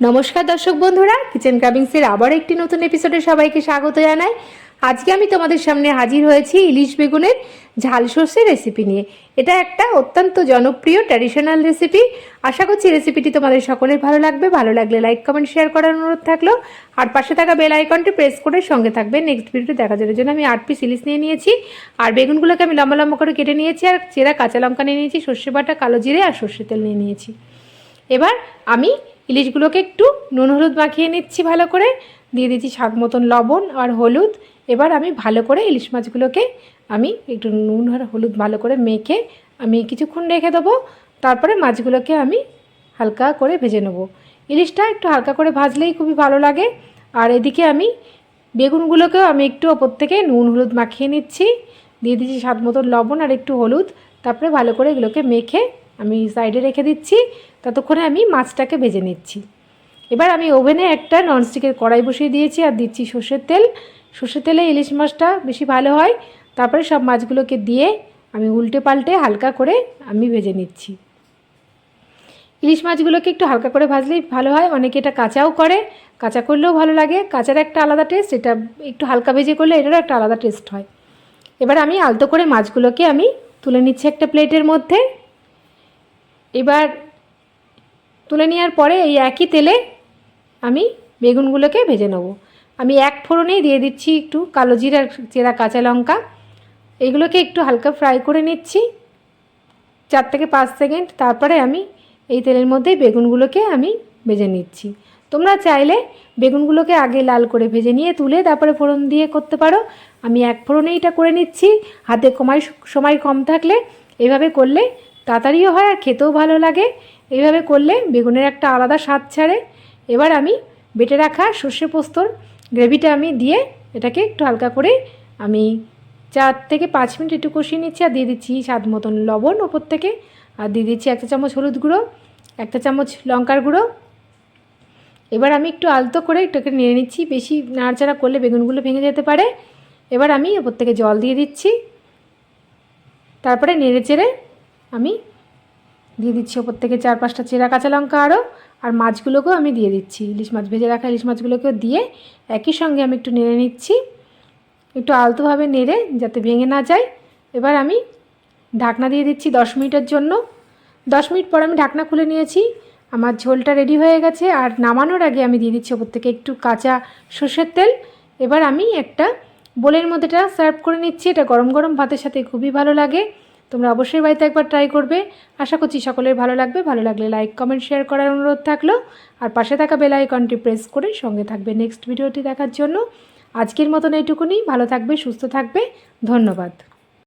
নমস্কার দর্শক বন্ধুরা কিচেন কাবিংসের আবার একটি নতুন এপিসোডে সবাইকে স্বাগত জানাই। আজকে আমি তোমাদের সামনে হাজির হয়েছি ইলিশ বেগুনের ঝাল সর্ষে রেসিপি নিয়ে। এটা একটা অত্যন্ত জনপ্রিয় ট্র্যাডিশনাল রেসিপি আশা করছি রেসিপিটি তোমাদের সকলের ভালো লাগবে। ভালো লাগলে লাইক কমেন্ট শেয়ার করার অনুরোধ থাকল। আর পাশে থাকা বেল আইকনটি প্রেস করে সঙ্গে থাকবে। নেক্সট ভিডিওটি দেখা যাওয়ার জন্য আমি আট পিস ইলিশ নিয়ে নিয়েছি। আর বেগুনগুলোকে আমি লম্বা লম্বা করে কেটে নিয়েছি। আর চেরা কাঁচা লঙ্কা নিয়ে নিয়েছি, সর্ষে বাটা, কালো জিরে আর সর্ষে তেল নিয়ে নিয়েছি। এবার আমি ইলিশগুলোকে একটু নুন, হলুদ মাখিয়ে নিচ্ছি ভালো করে। দিয়ে দিচ্ছি স্বাদ মতন লবণ আর হলুদ। এবার আমি ভালো করে ইলিশ মাছগুলোকে আমি একটু নুন আর হলুদ ভালো করে মেখে আমি কিছুক্ষণ রেখে দেবো। তারপরে মাছগুলোকে আমি হালকা করে ভেজে নেব। ইলিশটা একটু হালকা করে ভাজলেই খুবই ভালো লাগে। আর এদিকে আমি বেগুনগুলোকেও আমি একটু ওপর থেকে নুন, হলুদ মাখিয়ে নিচ্ছি। দিয়ে দিচ্ছি স্বাদ মতন লবণ আর একটু হলুদ। তারপরে ভালো করে এগুলোকে মেখে আমি সাইডে রেখে দিচ্ছি, ততক্ষণে আমি মাছটাকে ভেজে নিচ্ছি। এবার আমি ওভেনে একটা ননস্টিকের কড়াই বসিয়ে দিয়েছি আর দিচ্ছি সর্ষের তেল। সর্ষের তেলে ইলিশ মাছটা বেশি ভালো হয়, তারপরে সব মাছগুলোকে দিয়ে আমি উল্টে পাল্টে হালকা করে আমি ভেজে নিচ্ছি। ইলিশ মাছগুলোকে একটু হালকা করে ভাজলেই ভালো হয়, অনেকে এটা কাঁচাও করে, কাঁচা করলেও ভালো লাগে। কাঁচার একটা আলাদা টেস্ট এটা একটু হালকা ভেজে করলে এটারও একটা আলাদা টেস্ট হয়। এবার আমি আলতো করে মাছগুলোকে আমি তুলে নিচ্ছি একটা প্লেটের মধ্যে। এবার তুলে নেওয়ার পরে এই একই তেলে আমি বেগুনগুলোকে ভেজে নেব। আমি এক ফোড়নেই দিয়ে দিচ্ছি একটু কালো জিরার চেরা কাঁচা লঙ্কা। এগুলোকে একটু হালকা ফ্রাই করে নিচ্ছি। চার থেকে পাঁচ সেকেন্ড, তারপরে আমি এই তেলের মধ্যে বেগুনগুলোকে আমি ভেজে নিচ্ছি। তোমরা চাইলে বেগুনগুলোকে আগে লাল করে ভেজে নিয়ে তুলে তারপরে ফোড়ন দিয়ে করতে পারো। আমি এক ফোড়নেই এটা করে নিচ্ছি। হাতে কমাই সময় কম থাকলে এভাবে করলে তাড়াতাড়িও হয় আর খেতেও ভালো লাগে। এইভাবে করলে বেগুনের একটা আলাদা স্বাদ ছাড়ে। এবার আমি বেটে রাখা সর্ষে পোস্তর গ্রেভিটা আমি দিয়ে এটাকে একটু হালকা করে আমি চার থেকে পাঁচ মিনিট একটু কষিয়ে নিচ্ছি আর দিয়ে দিচ্ছি স্বাদ মতন লবণ ওপর থেকে। আর দিয়ে দিচ্ছি একটা চামচ হলুদ গুঁড়ো একটা চামচ লঙ্কার গুঁড়ো। এবার আমি একটু আলতো করে এটাকে নিয়ে নিচ্ছি। বেশি নাড়াচাড়া করলে বেগুনগুলো ভেঙে যেতে পারে। এবার আমি ওপর থেকে জল দিয়ে দিচ্ছি। তারপরে নেড়ে চেড়ে আমি দিয়ে দিচ্ছি ওপর থেকে চার পাঁচটা চেরা কাঁচা লঙ্কা আরও, আর মাছগুলোকেও আমি দিয়ে দিচ্ছি। ইলিশ মাছ ভেজে রাখা ইলিশ মাছগুলোকেও দিয়ে একই সঙ্গে আমি একটু নেড়ে নিচ্ছি। একটু আলতোভাবে নেড়ে যাতে ভেঙে না যায়। এবার আমি ঢাকনা দিয়ে দিচ্ছি দশ মিনিটের জন্য। দশ মিনিট পর আমি ঢাকনা খুলে নিয়েছি। আমার ঝোলটা রেডি হয়ে গেছে। আর নামানোর আগে আমি দিয়ে দিচ্ছি ওপর থেকে একটু কাঁচা সর্ষের তেল। এবার আমি একটা বোলের মধ্যেটা সার্ভ করে নিচ্ছি। এটা গরম গরম ভাতের সাথে খুবই ভালো লাগে। তোমরা অবশ্যই বাড়িতে একবার ট্রাই করবে। আশা করছি সকলের ভালো লাগবে। ভালো লাগলে লাইক কমেন্ট শেয়ার করার অনুরোধ থাকল। আর পাশে থাকা বেল আইকনটি প্রেস করে সঙ্গে থাকবে নেক্সট ভিডিওটি দেখার জন্য। আজকের মতন এইটুকুনি। ভালো থাকবে, সুস্থ থাকবে। ধন্যবাদ।